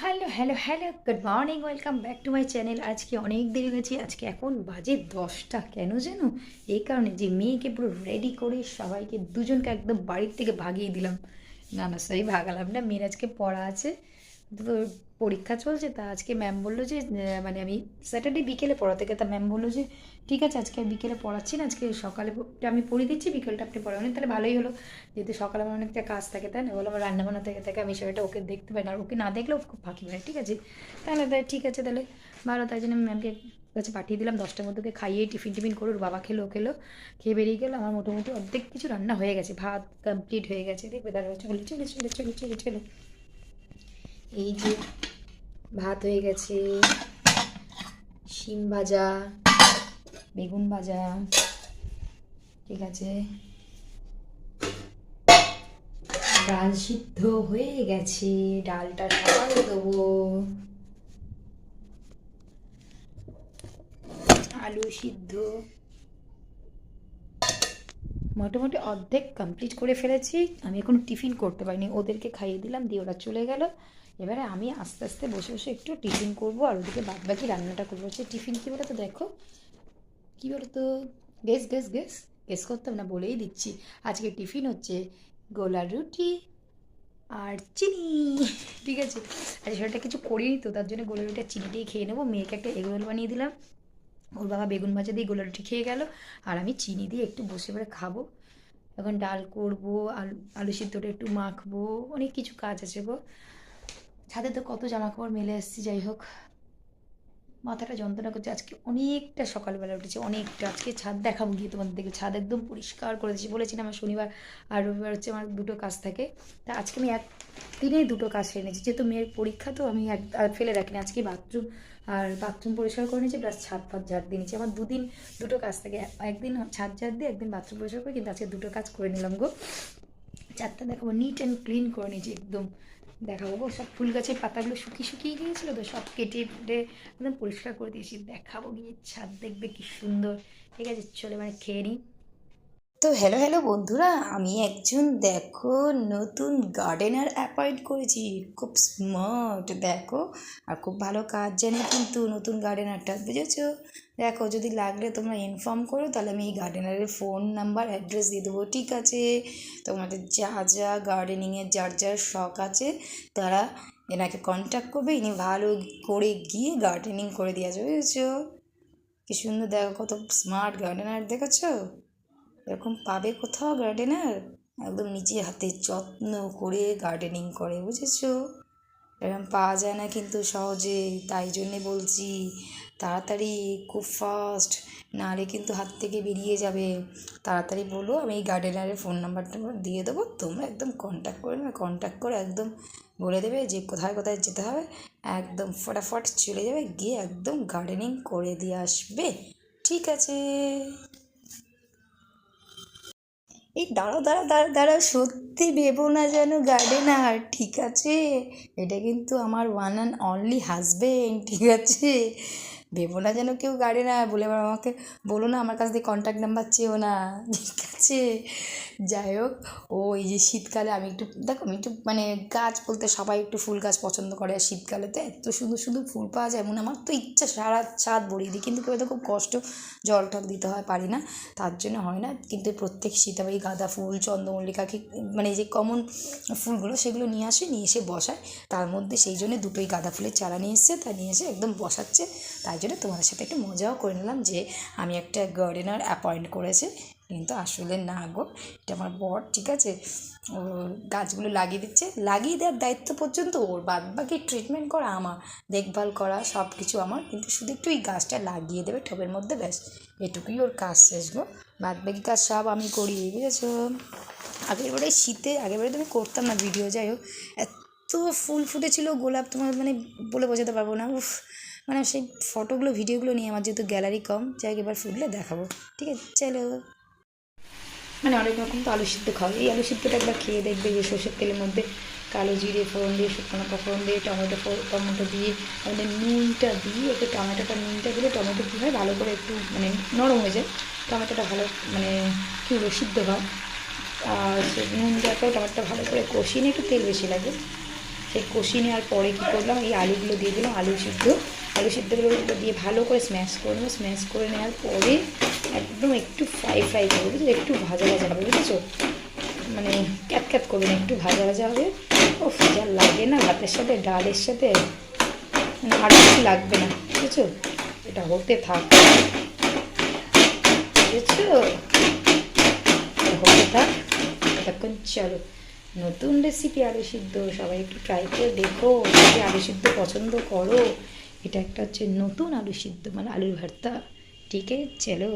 Hello hello hello good morning welcome back to my channel আজকে অনেক দেরি হয়েছে। আজকে এখন বাজে দশটা। কেন যেন এই কারণে যে মেয়েকে পুরো রেডি করে সবাইকে দুজনকে একদম বাড়ির থেকে ভাগিয়ে দিলাম। না না, সরি, ভাগালাম না। মেয়ের আজকে পড়া আছে। তো পরীক্ষা চলছে, তা আজকে ম্যাম বলল যে মানে আমি স্যাটারডে বিকেলে পড়াতে তা ম্যাম বলল যে, ঠিক আছে, আজকে বিকেলে পড়াচ্ছি না, আজকে সকালে আমি পড়িয়ে দিচ্ছি, বিকেলটা আপনি পড়াবেন। তাহলে ভালোই হলো। যেহেতু সকালে আমার অনেকটা কাজ থাকে, তাই না? বলো আমার রান্না বান্না থেকে থাকে, আমি সেটা ওকে দেখতে পাই না, আর ওকে না দেখলেও খুব ফাঁকি হয় ঠিক আছে? তাহলে তাই ঠিক আছে, তাহলে ভালো, তাই জন্য আমি ম্যামকে কাছে পাঠিয়ে দিলাম, দশটার মধ্যে খাইয়ে টিফিন টিফিন করে বাবা খেলো খেলো, খেয়ে বেরিয়ে গেলো আমার মোটামুটি অর্ধেক কিছু রান্না হয়ে গেছে, ভাত কমপ্লিট হয়ে গেছে, দেখবে তারপরে চলে চলে চলে চলে চলে চলে। এই যে ভাত হয়ে গেছে, শিম ভাজা, বেগুন ভাজা, ঠিক আছে। ডাল সিদ্ধ হয়ে গেছে, ডালটা সকালে দেবো। আলু সিদ্ধ। মোটামুটি অর্ধেক কমপ্লিট করে ফেলেছি। আমি এখন টিফিন করতে পারিনি। ওদেরকে খাইয়ে দিলাম, দিয়ে ওরা চলে গেল। এবারে আমি আস্তে আস্তে বসে বসে একটু টিফিন করব আর ওদিকে বাদ বাকি রান্নাটা করব। হচ্ছে টিফিন কী বলো তো দেখো? কী বলো তো গেস গেস। গেস গেস করতাম না, বলেই দিচ্ছি। আজকে টিফিন হচ্ছে গোলা রুটি আর চিনি। ঠিক আছে? আর সেটা কিছু করিনি তো, তার জন্য গোলা রুটি আর চিনি দিয়ে খেয়ে নেব। মেয়েকে একটা এগরোল বানিয়ে দিলাম। ওর বাবা বেগুন ভাজা দিয়ে গোলা খেয়ে গেল। আর আমি চিনি দিয়ে একটু বসে পড়ে খাব। এখন ডাল করব, আলু আলু সিদ্ধটা একটু মাখবো, অনেক কিছু কাজ আছে গো। ছাদে তো কত জামা কাপড় মেলে এসেছি, যাই হোক। মাথাটা যন্ত্রণা করছে। আজকে অনেকটা সকালবেলা উঠেছে, অনেকটা। আজকে ছাদ দেখাবো গিয়ে তোমাদের দেখে। ছাদ একদম পরিষ্কার করে দিয়েছি। বলেছিলাম আমার শনিবার আর রবিবার হচ্ছে আমার দুটো কাজ থাকে। তা আজকে আমি এক দিনেই দুটো কাজ সেরে নিয়েছি। যেহেতু মেয়ের পরীক্ষা, তো আমি এক ফেলে রাখিনি। আজকে বাথরুম আর বাথরুম পরিষ্কার করে নিয়েছি প্লাস ছাদ ফাদ ঝাড় দিয়ে নিয়েছি। আমার দুদিন দুটো কাজ থাকে। একদিন ছাদ ঝাড় দিয়ে, একদিন বাথরুম পরিষ্কার করে, কিন্তু আজকে দুটো কাজ করে নিলাম গো। চারটা দেখাবো। নিট অ্যান্ড ক্লিন করে নিয়েছি একদম। দেখাবো। গো সব ফুল গাছের পাতাগুলো শুকিয়ে শুকিয়ে গিয়েছিল তো সব কেটে কেটে একদম পরিষ্কার করে দিয়েছি। দেখাবো গিয়ে, ছাদ দেখবে কি সুন্দর। ঠিক আছে, চলে মানে খেয়ে নিই। তো হ্যালো হ্যালো বন্ধুরা, আমি একজন, দেখো, নতুন গার্ডেনার অ্যাপয়েন্ট করেছি। খুব স্মার্ট দেখো। আর খুব ভালো কাজ জানে কিন্তু নতুন গার্ডেনারটা বুঝেছ? দেখো, যদি লাগলে তোমরা ইনফর্ম করো, তাহলে আমি এই গার্ডেনারের ফোন নাম্বার অ্যাড্রেস দিয়ে দেবো, ঠিক আছে? তোমাদের যা যা গার্ডেনিংয়ের যার যার শখ আছে, তারা এনাকে কন্ট্যাক্ট করবে, ইনি ভালো করে গিয়ে গার্ডেনিং করে দিয়ে আসবে, বুঝেছ? কি সুন্দর, দেখো কত স্মার্ট গার্ডেনার দেখেছ? এরকম পাবে কোথাও গার্ডেনার একদম নিজে হাতে যত্ন করে গার্ডেনিং করে, বুঝেছ? এরকম পাওয়া যায় না কিন্তু সহজে তাই জন্যে বলছি, তাড়াতাড়ি খুব ফাস্ট নাহলে কিন্তু হাত থেকে বেরিয়ে যাবে। তাড়াতাড়ি বলো, আমি এই গার্ডেনারের ফোন নাম্বারটা দিয়ে দেবো, তোমরা একদম কন্ট্যাক্ট করে নেবে কন্ট্যাক্ট করে একদম বলে দেবে যে কোথায় কোথায় যেতে হবে, একদম ফটাফট চলে যাবে, গিয়ে একদম গার্ডেনিং করে দিয়ে আসবে। ঠিক আছে। এই দাঁড়াও দাঁড়া দাঁড়াও দাঁড়া সত্যি ভেবো না যেন গার্ডেনার ঠিক আছে, এটা কিন্তু আমার ওয়ান অ্যান্ড অনলি হাজবেন্ড ঠিক আছে? ভেবো না যেন কেউ গার্ডেনার বলে এবার আমাকে, বলো না আমার কাছ দিয়ে কন্ট্যাক্ট নাম্বার চেয়েও না, ঠিক আছে? যাই হোক, ও এই যে শীতকালে আমি একটু, দেখো আমি একটু মানে গাছ বলতে সবাই একটু ফুল গাছ পছন্দ করে আর শীতকালে তো এত সুন্দর সুন্দর ফুল পাওয়া যায় এমন আমার তো ইচ্ছা সারা ছাদ ভরিয়ে দিই, কিন্তু কেউ তো খুব কষ্ট জল টল দিতে হয়, পারি না। তার জন্য হয় না, কিন্তু প্রত্যেক শীতে এই গাঁদা ফুল চন্দ্রমল্লিকা কি মানে যে কমন ফুলগুলো সেগুলো নিয়ে আসে, নিয়ে এসে বসায়। তার মধ্যে সেই জন্য দুটোই গাঁদা ফুলের চারা নিয়ে এসছে, তা নিয়ে এসে একদম বসাচ্ছে। তাই জন্য তোমাদের সাথে একটু মজাও করে নিলাম যে, আমি একটা গার্ডেনার অ্যাপয়েন্ট করেছে। কিন্তু আসলে না গো, এটা আমার বর, ঠিক আছে? ও গাছগুলো লাগিয়ে দিচ্ছে। লাগিয়ে দেওয়ার দায়িত্ব পর্যন্ত ওর বাদ বাকি ট্রিটমেন্ট করা, আমার দেখভাল করা সব কিছু আমার। কিন্তু শুধু একটু এই গাছটা লাগিয়ে দেবে টবের মধ্যে, ব্যাস। এটুকুই ওর কাজ শেষ গো। বাদ বাকি কাজ সব আমি করি, বুঝেছ? আগের বারে শীতে, আগের বারে তো আমি করতাম না ভিডিও যাই হোক। এত ফুল ফুটেছিল, গোলাপ তোমার মানে বলে বোঝাতে পারব না, উফ। মানে সেই ফটোগুলো ভিডিওগুলো নিয়ে আমার যেহেতু গ্যালারি কম, যাই এবার ফুটলে দেখাবো। ঠিক আছে, চলো। মানে অনেক রকম তো আলু সিদ্ধ খাওয়া এই আলু সিদ্ধটা একবার খেয়ে দেখবে যে সর্ষের তেলের মধ্যে কালো জিরে, ফোড়ন দিয়ে, শুকনো ফোড়ন দিয়ে, টমেটো টমেটো দিয়ে আমাদের নুনটা দিয়ে, একটু টমেটোটা নুনটা দিলে টমেটো কী হয়? ভালো করে একটু মানে নরম হয়ে যায়। টমেটোটা ভালো মানে কী বলব? সিদ্ধ হয়। আর নুন দেওয়ার পরে টমেটোটা ভালো করে কষিয়ে নিয়ে একটু তেল বেশি লাগে। সেই কষিয়ে নেওয়ার পরে কী করলাম? এই আলুগুলো দিয়ে দিলাম, আলু সিদ্ধ। আলু সিদ্ধগুলো দিয়ে ভালো করে স্ম্যাশ করে নেব। স্ম্যাশ করে নেওয়ার পরে একদম একটু ফ্রাই ফ্রাই করব বুঝেছ একটু ভাজা ভাজা হবে, বুঝেছ? মানে ক্যাট ক্যাট করবে না, একটু ভাজা ভাজা হবে। ও যা লাগে না ভাতের সাথে, ডালের সাথে। মানে আর কিছু লাগবে না, বুঝেছ? এটা হতে থাক। বুঝেছ? হতে থাক। এতক্ষণ চলো, নতুন রেসিপি আলু সিদ্ধ সবাই একটু ট্রাই করে দেখো। আলু সিদ্ধ পছন্দ করো এটা একটা হচ্ছে নতুন আলু সিদ্ধ মানে আলুর ভর্তা। ঠিক আছে চলো।